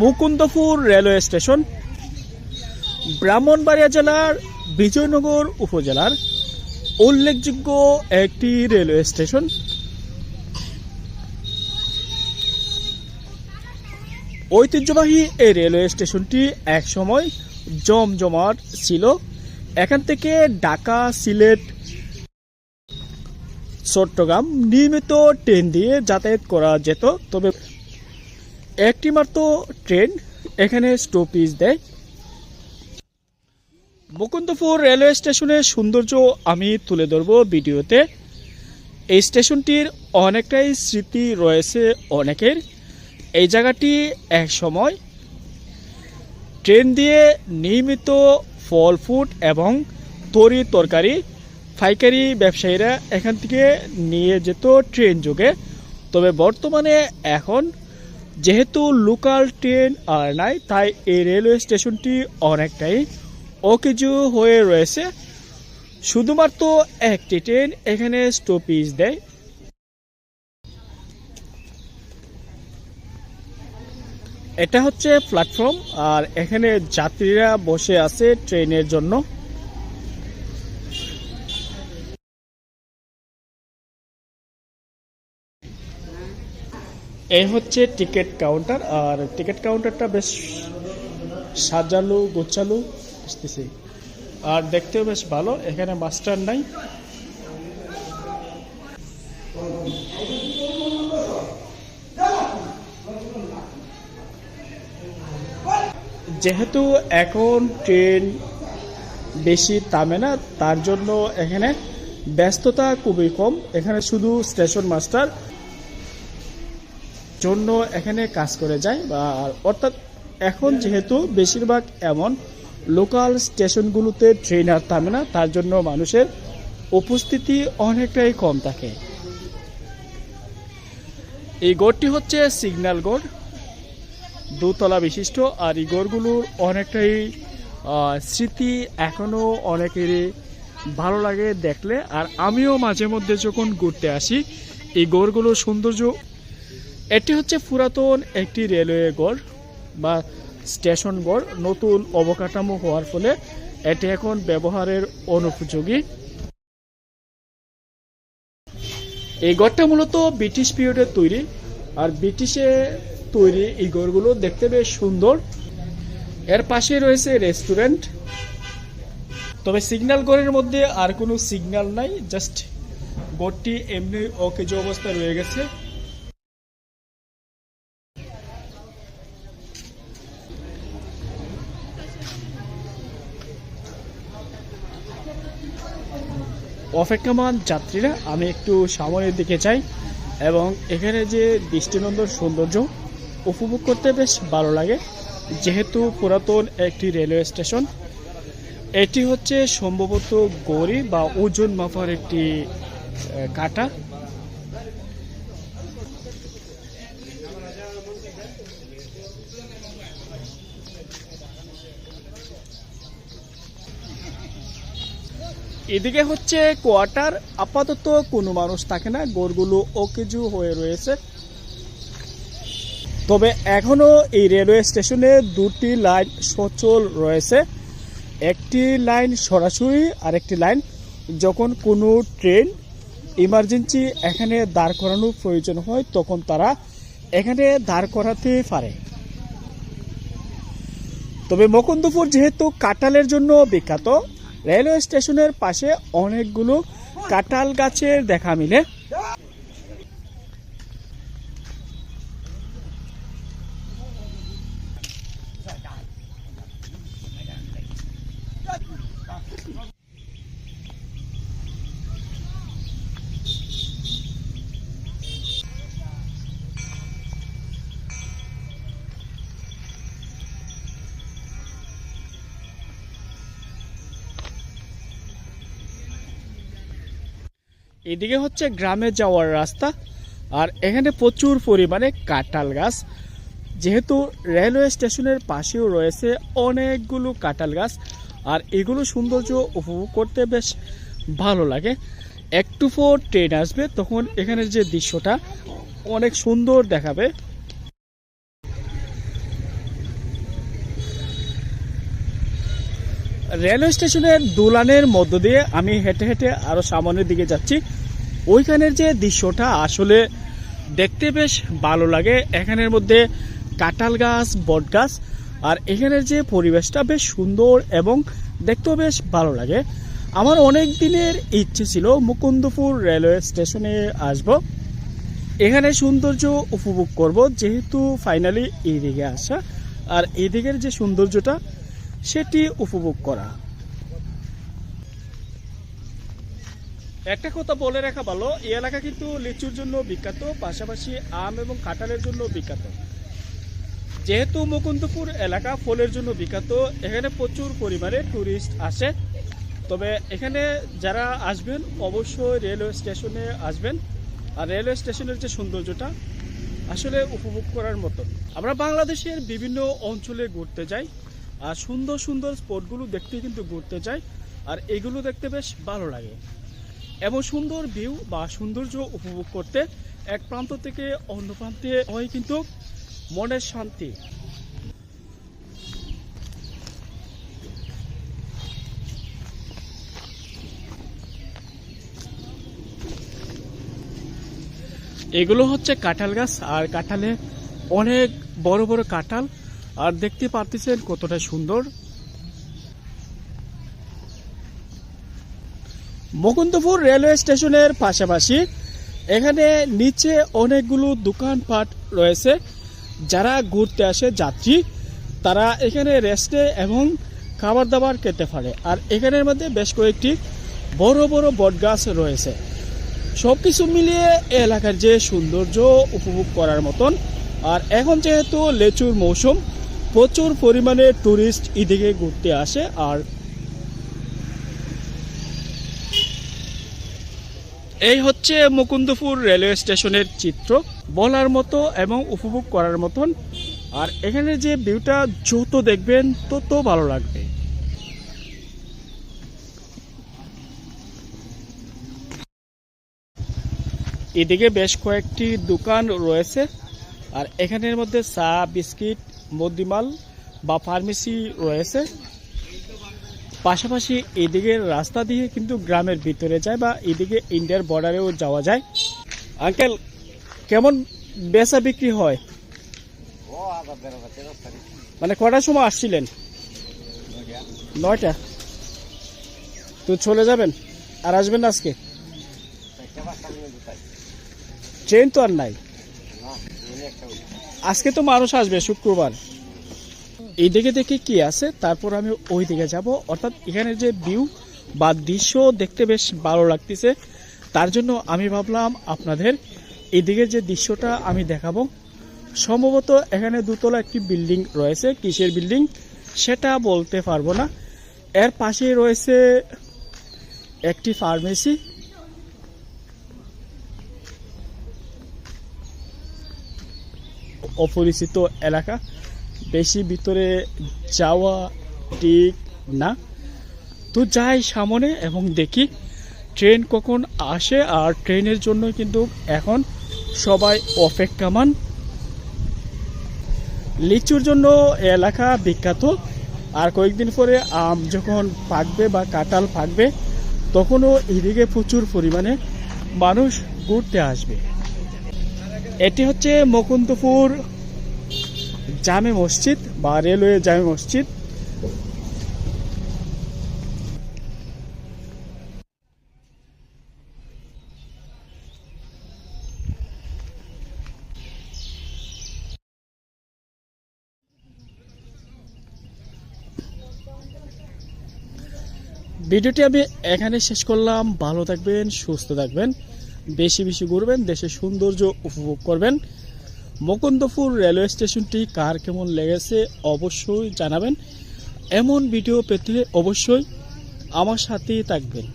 Mukundapur railway station, Brahmanbaria জেলার বিজয়নগর উপজেলার উল্লেখযোগ্য একটি রেলওয়ে স্টেশন। ঐতিহ্যবাহী এই রেলওয়ে স্টেশনটি একসময় জমজমাট ছিল। এখান থেকে ঢাকা, সিলেট, চট্টগ্রাম নিয়মিত ট্রেন দিয়ে যাতায়াত করা যেত। তবে একটি মাত্র ট্রেন এখানে স্টপেজ দেয়। মুকুন্দপুর রেলওয়ে স্টেশনের সৌন্দর্য আমি তুলে ধরব ভিডিওতে। এই স্টেশনটির অনেকটাই স্মৃতি রয়েছে অনেকের। এই জায়গাটি এক সময় ট্রেন দিয়ে নিয়মিত ফল ফুড এবং তরি তরকারি পাইকারি ব্যবসায়ীরা এখান থেকে নিয়ে যেত ট্রেন যোগে। তবে বর্তমানে এখন যেহেতু লোকাল ট্রেন আর নাই, তাই এই রেলওয়ে স্টেশনটি অনেকটাই অকেজু হয়ে রয়েছে। শুধুমাত্র একটি ট্রেন এখানে স্টপেজ দেয়। এটা হচ্ছে প্ল্যাটফর্ম, আর এখানে যাত্রীরা বসে আছে ট্রেনের জন্য। এই হচ্ছে টিকিট কাউন্টার, আর টিকিট কাউন্টারটা বেশ সাজালো, গোছালো আসতেছে আর দেখতেও বেশ ভালো, এখানে মাস্টার নাই। যেহেতু এখন ট্রেন বেশি থামে না, তার জন্য এখানে ব্যস্ততা খুবই কম। এখানে শুধু স্টেশন মাস্টার জন্য এখানে কাজ করে যায় বা অর্থাৎ এখন যেহেতু বেশিরভাগ এমন লোকাল স্টেশনগুলোতে ট্রেন আর থামে না, তার জন্য মানুষের উপস্থিতি অনেকটাই কম থাকে। এই গড়টি হচ্ছে সিগন্যাল গড়। দোতলা বিশিষ্ট আর এই গড়গুলোর অনেকটাই স্মৃতি এখনও অনেকেরই ভালো লাগে দেখলে। আর আমিও মাঝে মধ্যে যখন ঘুরতে আসি, এই গড়গুলোর সৌন্দর্য এটি হচ্ছে পুরাতন একটি রেলওয়ে গড় বা স্টেশন গড়। নতুন অবকাঠামো হওয়ার ফলে এটি এখন ব্যবহারের অনুপযোগী। এই গড়টা মূলত ব্রিটিশ পিরিয়ডের তৈরি আর ব্রিটিশে তৈরি এই গড়গুলো দেখতে বেশ সুন্দর। এর পাশে রয়েছে রেস্টুরেন্ট। তবে সিগন্যাল গড়ের মধ্যে আর কোনো সিগন্যাল নাই, জাস্ট গড়টি এমনি অকেজ অবস্থায় রয়ে গেছে। অপেক্ষমান যাত্রীরা, আমি একটু সামনের দিকে চাই এবং এখানে যে দৃষ্টিনন্দন সৌন্দর্য উপভোগ করতে বেশ ভালো লাগে। যেহেতু পুরাতন একটি রেলওয়ে স্টেশন, এটি হচ্ছে সম্ভবত গড়ি বা ওজন মাপার একটি কাটা কাঁটা। এদিকে হচ্ছে কোয়ার্টার, আপাতত কোনো মানুষ থাকে না, গোরগুলো অকেজু হয়ে রয়েছে। তবে এখনও এই রেলওয়ে স্টেশনে দুটি লাইন সচল রয়েছে। একটি লাইন সরাসরি, আরেকটি লাইন যখন কোনো ট্রেন ইমার্জেন্সি এখানে দাঁড় করানোর প্রয়োজন হয়, তখন তারা এখানে দাঁড় করাতে পারে। তবে মুকুন্দপুর যেহেতু কাটালের জন্য বিখ্যাত রেলওয়ে স্টেশনের পাশে অনেকগুলো কাঁঠাল গাছের দেখা মিলে। এদিকে হচ্ছে গ্রামে যাওয়ার রাস্তা, আর এখানে প্রচুর পরিমাণে কাঁঠাল গাছ। যেহেতু রেলওয়ে স্টেশনের পাশেও রয়েছে অনেকগুলো কাঁঠাল গাছ, আর এগুলো সৌন্দর্য উপভোগ করতে বেশ ভালো লাগে। একটু পর ট্রেন আসবে, তখন এখানের যে দৃশ্যটা অনেক সুন্দর দেখাবে। রেলওয়ে স্টেশনের দুলানের মধ্য দিয়ে আমি হেঁটে হেঁটে আরও সামনের দিকে যাচ্ছি। ওইখানের যে দৃশ্যটা আসলে দেখতে বেশ ভালো লাগে। এখানের মধ্যে কাঁঠাল গাছ, বট গাছ, আর এখানের যে পরিবেশটা বেশ সুন্দর এবং দেখতেও বেশ ভালো লাগে। আমার অনেক দিনের ইচ্ছে ছিল মুকুন্দপুর রেলওয়ে স্টেশনে আসব। এখানে সৌন্দর্য উপভোগ করব, যেহেতু ফাইনালি এইদিকে আসা। আর এদিকের যে সৌন্দর্যটা সেটি উপভোগ করা। একটা কথা বলে রাখা ভালো, এই এলাকা কিন্তু লিচুর জন্য বিখ্যাত, পাশাপাশি আম এবং কাঁঠালের জন্য বিখ্যাত। যেহেতু মুকুন্দপুর এলাকা ফলের জন্য বিখ্যাত, এখানে প্রচুর পরিমাণে ট্যুরিস্ট আসে। তবে এখানে যারা আসবেন, অবশ্যই রেলওয়ে স্টেশনে আসবেন। আর রেলওয়ে স্টেশনের যে সৌন্দর্যটা, আসলে উপভোগ করার মতো আমরা বাংলাদেশের বিভিন্ন অঞ্চলে ঘুরতে যাই। আর সুন্দর সুন্দর স্পটগুলো দেখতে কিন্তু ঘুরতে যাই, আর এগুলো দেখতে বেশ ভালো লাগে। এমন সুন্দর ভিউ বা সৌন্দর্য উপভোগ করতে এক প্রান্ত থেকে অন্য প্রান্তে হয় কিন্তু মনের শান্তি। এগুলো হচ্ছে কাঁঠাল গাছ, আর কাঁঠালে অনেক বড় বড় কাঁঠাল আর দেখতে পারতেছেন কতটা সুন্দর। মুকুন্দপুর রেলওয়ে স্টেশনের পাশাপাশি এখানে নিচে অনেকগুলো দোকানপাট রয়েছে। যারা ঘুরতে আসে যাত্রী, তারা এখানে রেস্টে এবং খাবার দাবার খেতে পারে। আর এখানের মধ্যে বেশ কয়েকটি বড় বড় বটগাছ রয়েছে। সব কিছু মিলিয়ে এলাকার যে সৌন্দর্য উপভোগ করার মতন। আর এখন যেহেতু লেচুর মৌসুম প্রচুর পরিমাণে ট্যুরিস্ট এদিকে ঘুরতে আসে আর এই হচ্ছে মুকুন্দপুর রেলওয়ে স্টেশনের চিত্র। বলার মতো এবং উপভোগ করার মতন। আর এখানে যে ভিউটা যত দেখবেন, তত ভালো লাগবে। এদিকে বেশ কয়েকটি দোকান রয়েছে। আর এখানের মধ্যে চা, বিস্কিট মদিমাল বা ফার্মেসি রয়েছে। পাশাপাশি এদিকে রাস্তা দিয়ে কিন্তু গ্রামের ভিতরে যায় বা এদিকে ইন্ডিয়ার বর্ডারেও যাওয়া যায়। আঙ্কেল, কেমন বেচা বিক্রি হয়? মানে কটার সময় আসছিলেন? নয়টা। তো চলে যাবেন? আর আসবেন আজকে? ট্রেন তো আর নাই? আজকে তো মানুষ আসবে শুক্রবার। এই দিকে দেখে কি আছে, তারপর আমি ওই দিকে যাব। অর্থাৎ এখানে যে ভিউ বা দৃশ্য দেখতে বেশ ভালো লাগতেছে। তার জন্য আমি ভাবলাম আপনাদের এদিকে যে দৃশ্যটা আমি দেখাবো, সম্ভবত এখানে দুতলা একটি বিল্ডিং রয়েছে। কিসের বিল্ডিং? সেটা বলতে পারব না। এর পাশেই রয়েছে একটি ফার্মেসি অপরিচিত এলাকা। বেশি ভিতরে যাওয়া ঠিক না। তো যাই সামনে এবং দেখি, ট্রেন কখন আসে আর ট্রেনের জন্য কিন্তু এখন সবাই অপেক্ষামান। লিচুর জন্য এলাকা বিখ্যাত। আর কয়েকদিন পরে আম যখন পাকবে বা কাঁঠাল পাকবে, তখনও এদিকে প্রচুর পরিমাণে মানুষ ঘুরতে আসবে। এটি হচ্ছে মুকুন্দপুর জামে মসজিদ বা রেলওয়ে জামে মসজিদ। ভিডিওটি আমি এখানে শেষ করলাম। ভালো থাকবেন, সুস্থ থাকবেন। বেশি বেশি ঘুরবেন, দেশের সৌন্দর্য উপভোগ করবেন। মুকুন্দপুর রেলওয়ে স্টেশনটি কার কেমন লেগেছে অবশ্যই জানাবেন। এমন ভিডিও পেতে অবশ্যই আমার সাথেই থাকবেন।